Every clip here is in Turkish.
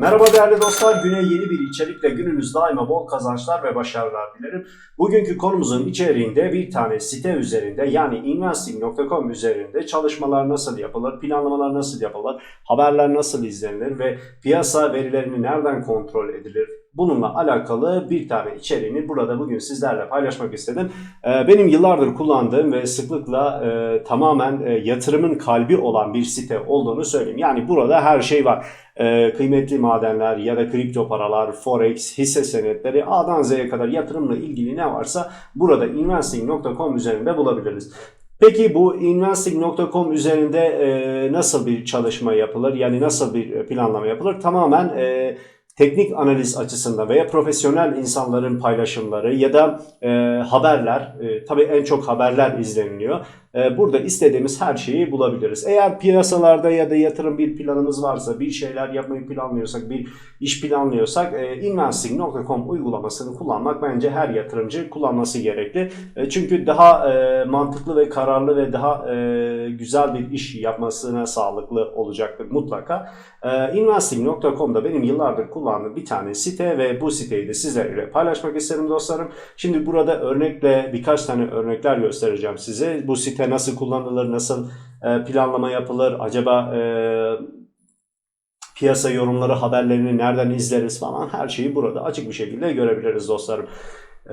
Merhaba değerli dostlar. Güne yeni bir içerikle gününüz daima bol kazançlar ve başarılar dilerim. Bugünkü konumuzun içeriğinde bir tane site üzerinde yani investing.com üzerinde çalışmalar nasıl yapılır, planlamalar nasıl yapılır, haberler nasıl izlenilir ve piyasa verilerini nereden kontrol edilir, Bununla alakalı bir tane içeriğini burada bugün sizlerle paylaşmak istedim. Ee, Benim yıllardır kullandığım ve sıklıkla e, tamamen e, yatırımın kalbi olan bir site olduğunu söyleyeyim. Yani burada her şey var. Ee, Kıymetli madenler ya da kripto paralar, forex, hisse senetleri A'dan Z'ye kadar yatırımla ilgili ne varsa burada investing.com üzerinde bulabiliriz. Peki bu investing.com üzerinde e, nasıl bir çalışma yapılır? Yani nasıl bir planlama yapılır? Tamamen e, teknik analiz açısından veya profesyonel insanların paylaşımları ya da e, haberler, e, tabii en çok haberler izleniliyor. E, burada istediğimiz her şeyi bulabiliriz. Eğer piyasalarda ya da yatırım bir planımız varsa, bir şeyler yapmayı planlıyorsak, bir iş planlıyorsak e, investing.com uygulamasını kullanmak bence her yatırımcı kullanması gerekli. E, çünkü daha e, mantıklı ve kararlı ve daha güzel bir iş yapmasına sağlıklı olacaktır mutlaka. İnvesting.com'da benim yıllardır kullandığım bir tane site ve bu siteyi de sizlerle paylaşmak isterim dostlarım. Şimdi burada örnekle birkaç tane örnekler göstereceğim size. Bu site nasıl kullanılır, nasıl e, planlama yapılır, acaba e, piyasa yorumları, haberlerini nereden izleriz falan her şeyi burada açık bir şekilde görebiliriz dostlarım. Ee,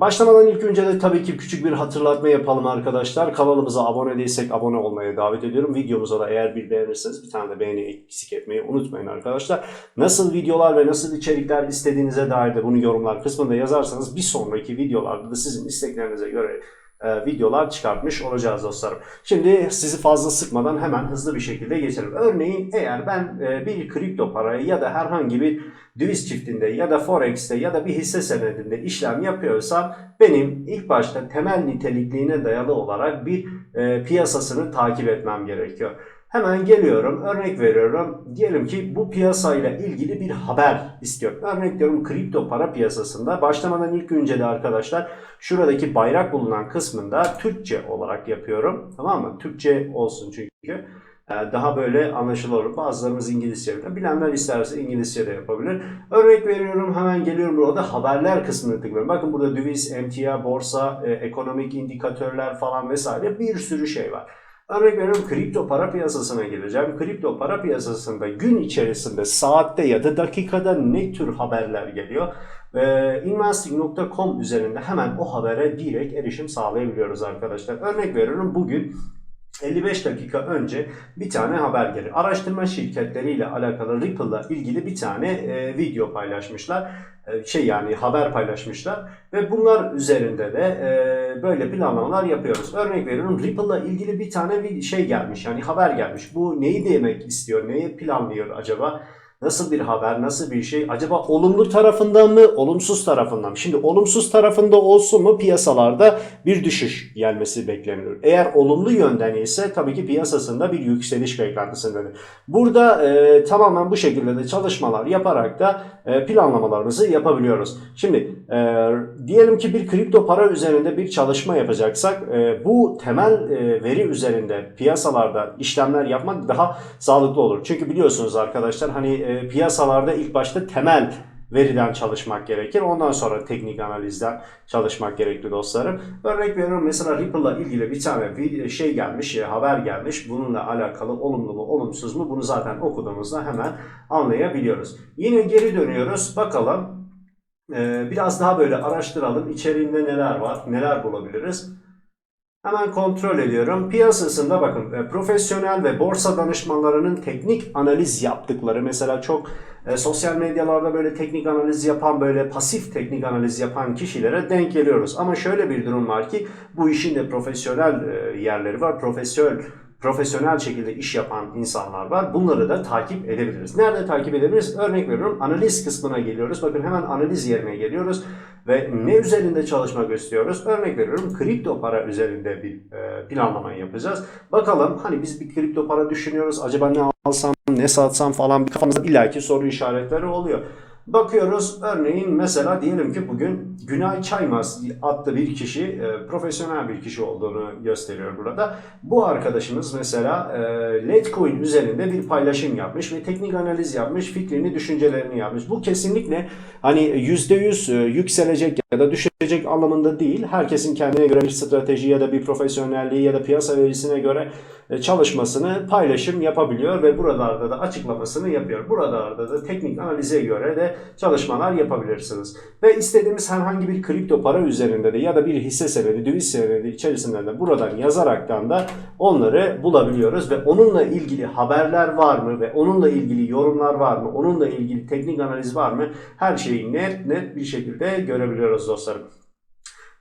başlamadan ilk önce de tabii ki küçük bir hatırlatma yapalım arkadaşlar. Kanalımıza abone değilsek abone olmaya davet ediyorum. Videomuza da eğer bir beğenirseniz bir tane de beğeni eksik etmeyi unutmayın arkadaşlar. Nasıl videolar ve nasıl içerikler istediğinize dair de bunu yorumlar kısmında yazarsanız bir sonraki videolarda da sizin isteklerinize göre e, videolar çıkartmış olacağız dostlarım. Şimdi sizi fazla sıkmadan hemen hızlı bir şekilde geçelim. Örneğin eğer ben e, bir kripto parayı ya da herhangi bir döviz çiftinde ya da forex'te ya da bir hisse senedinde işlem yapıyorsam benim ilk başta temel nitelikliğine dayalı olarak bir e, piyasasını takip etmem gerekiyor. Hemen geliyorum, örnek veriyorum. Diyelim ki bu piyasayla ilgili bir haber istiyorum. Örnek diyorum kripto para piyasasında. Başlamadan ilk önce de arkadaşlar şuradaki bayrak bulunan kısmında Türkçe olarak yapıyorum. Tamam mı? Türkçe olsun çünkü. Ee, Daha böyle anlaşılır. Bazılarımız İngilizce bilir. Bilenler isterse İngilizce de yapabilir. Örnek veriyorum hemen geliyorum burada haberler kısmını tıklıyorum. Bakın burada döviz, emtia, borsa, e, ekonomik indikatörler falan vesaire bir sürü şey var. Örnek veriyorum kripto para piyasasına geleceğim. Kripto para piyasasında gün içerisinde saatte ya da dakikada ne tür haberler geliyor? Ve investing.com üzerinde hemen o habere direkt erişim sağlayabiliyoruz arkadaşlar. Örnek veriyorum bugün 55 dakika önce bir tane haber geliyor. Araştırma şirketleriyle alakalı Ripple'la ilgili bir tane e, video paylaşmışlar. E, şey yani haber paylaşmışlar ve bunlar üzerinde de e, böyle planlamalar yapıyoruz. Örnek veriyorum Ripple'la ilgili bir tane bir şey gelmiş yani haber gelmiş. Bu neyi demek istiyor, neyi planlıyor acaba? Nasıl bir haber, nasıl bir şey? Acaba olumlu tarafından mı, olumsuz tarafından mı? Şimdi olumsuz tarafında olsun mu piyasalarda bir düşüş gelmesi bekleniyor. Eğer olumlu yönden ise tabii ki piyasasında bir yükseliş beklentisindedir. Burada e, tamamen bu şekilde de çalışmalar yaparak da e, planlamalarımızı yapabiliyoruz. Şimdi e, diyelim ki bir kripto para üzerinde bir çalışma yapacaksak e, bu temel e, veri üzerinde piyasalarda işlemler yapmak daha sağlıklı olur. Çünkü biliyorsunuz arkadaşlar hani e, piyasalarda ilk başta temel veriden çalışmak gerekir. Ondan sonra teknik analizden çalışmak gerekli dostlarım. Örnek veriyorum mesela Ripple'la ilgili bir tane şey gelmiş, e, haber gelmiş. Bununla alakalı olumlu mu, olumsuz mu bunu zaten okuduğumuzda hemen anlayabiliyoruz. Yine geri dönüyoruz. Bakalım e, biraz daha böyle araştıralım. İçeriğinde neler var, neler bulabiliriz. Hemen kontrol ediyorum. Piyasasında bakın e, profesyonel ve borsa danışmanlarının teknik analiz yaptıkları mesela çok e, sosyal medyalarda böyle teknik analiz yapan böyle pasif teknik analiz yapan kişilere denk geliyoruz. Ama şöyle bir durum var ki bu işin de profesyonel e, yerleri var. Profesyonel profesyonel şekilde iş yapan insanlar var. Bunları da takip edebiliriz. Nerede takip edebiliriz? Örnek veriyorum analiz kısmına geliyoruz. Bakın hemen analiz yerine geliyoruz ve ne üzerinde çalışmak istiyoruz? Örnek veriyorum kripto para üzerinde bir e, planlama yapacağız. Bakalım hani biz bir kripto para düşünüyoruz. Acaba ne alsam, ne satsam falan kafamızda illaki soru işaretleri oluyor. Bakıyoruz örneğin mesela diyelim ki bugün Günay Çaymaz adlı bir kişi e, profesyonel bir kişi olduğunu gösteriyor burada. Bu arkadaşımız mesela e, Litecoin üzerinde bir paylaşım yapmış ve teknik analiz yapmış, fikrini, düşüncelerini yapmış. Bu kesinlikle hani %100 e, yükselecek ya da düşecek anlamında değil. Herkesin kendine göre bir strateji ya da bir profesyonelliği ya da piyasa verisine göre çalışmasını paylaşım yapabiliyor ve buralarda da açıklamasını yapıyor. Buralarda da teknik analize göre de çalışmalar yapabilirsiniz. Ve istediğimiz herhangi bir kripto para üzerinde de ya da bir hisse senedi, döviz senedi içerisinde de buradan yazaraktan da onları bulabiliyoruz ve onunla ilgili haberler var mı ve onunla ilgili yorumlar var mı, onunla ilgili teknik analiz var mı her şeyi net net bir şekilde görebiliyoruz dostlarım.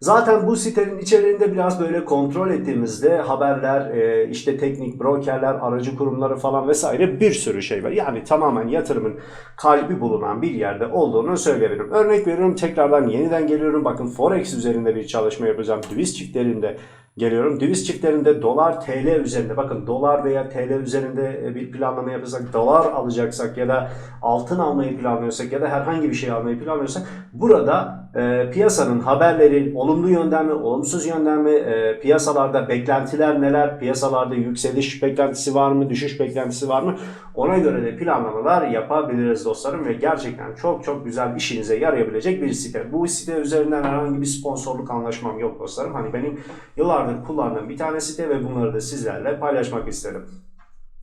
Zaten bu sitenin içeriğinde biraz böyle kontrol ettiğimizde haberler, e, işte teknik brokerler, aracı kurumları falan vesaire bir sürü şey var. Yani tamamen yatırımın kalbi bulunan bir yerde olduğunu söyleyebilirim. Örnek veriyorum tekrardan yeniden geliyorum. Bakın Forex üzerinde bir çalışma yapacağım. Döviz çiftlerinde geliyorum. Döviz çiftlerinde dolar TL üzerinde bakın dolar veya TL üzerinde e, bir planlama yapacaksak dolar alacaksak ya da altın almayı planlıyorsak ya da herhangi bir şey almayı planlıyorsak burada e, piyasanın haberleri olumlu yönden mi olumsuz yönden mi e, piyasalarda beklentiler neler piyasalarda yükseliş beklentisi var mı düşüş beklentisi var mı ona göre de planlamalar yapabiliriz dostlarım ve gerçekten çok çok güzel işinize yarayabilecek bir site. Bu site üzerinden herhangi bir sponsorluk anlaşmam yok dostlarım. Hani benim yıllardır kullandığım bir tane site ve bunları da sizlerle paylaşmak istedim.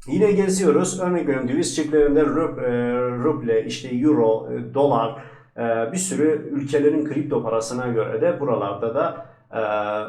Yine geziyoruz. Örnek veriyorum döviz çiftlerinde rup, e, ruble, işte euro, e, dolar, e, bir sürü ülkelerin kripto parasına göre de buralarda da e,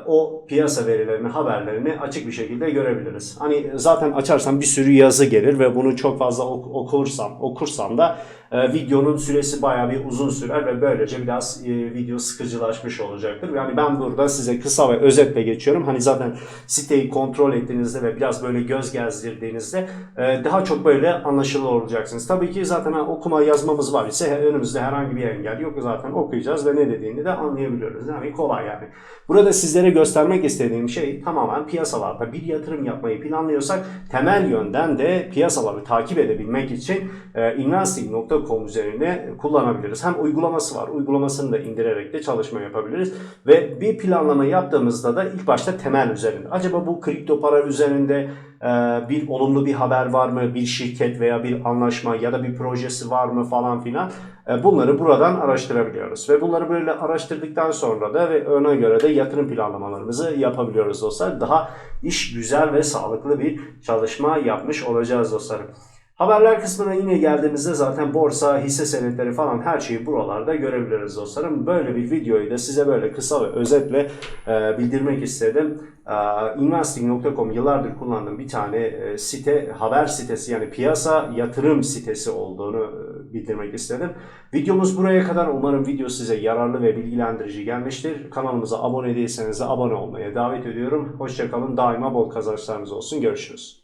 o piyasa verilerini, haberlerini açık bir şekilde görebiliriz. Hani zaten açarsam bir sürü yazı gelir ve bunu çok fazla ok- okursam, okursam da e, videonun süresi bayağı bir uzun sürer ve böylece biraz e, video sıkıcılaşmış olacaktır. Yani ben burada size kısa ve özetle geçiyorum. Hani zaten siteyi kontrol ettiğinizde ve biraz böyle göz gezdirdiğinizde e, daha çok böyle anlaşılır olacaksınız. Tabii ki zaten okuma yazmamız var ise önümüzde herhangi bir engel yok. Zaten okuyacağız ve ne dediğini de anlayabiliyoruz. Yani kolay yani. Burada sizlere göstermek istediğim şey tamamen piyasalarda bir yatırım yapmayı planlıyorsak temel yönden de piyasaları takip edebilmek için e, investing.com üzerine kullanabiliriz. Hem uygulaması var. Uygulamasını da indirerek de çalışma yapabiliriz. Ve bir planlama yaptığımızda da ilk başta temel üzerinde. Acaba bu kripto para üzerinde e, bir olumlu bir haber var mı? Bir şirket veya bir anlaşma ya da bir projesi var mı falan filan. E, Bunları buradan araştırabiliyoruz. Ve bunları böyle araştırdıktan sonra da ve ona göre de yatırım planlamalarımızı yapabiliyoruz dostlar. Daha iş güzel ve sağlıklı bir çalışma yapmış olacağız dostlarım. Haberler kısmına yine geldiğimizde zaten borsa, hisse senetleri falan her şeyi buralarda görebiliriz dostlarım. Böyle bir videoyu da size böyle kısa ve özetle e, bildirmek istedim. E, Investing.com yıllardır kullandığım bir tane e, site, haber sitesi yani piyasa yatırım sitesi olduğunu e, bildirmek istedim. Videomuz buraya kadar. Umarım video size yararlı ve bilgilendirici gelmiştir. Kanalımıza abone değilseniz de abone olmaya davet ediyorum. Hoşçakalın. Daima bol kazançlarınız olsun. Görüşürüz.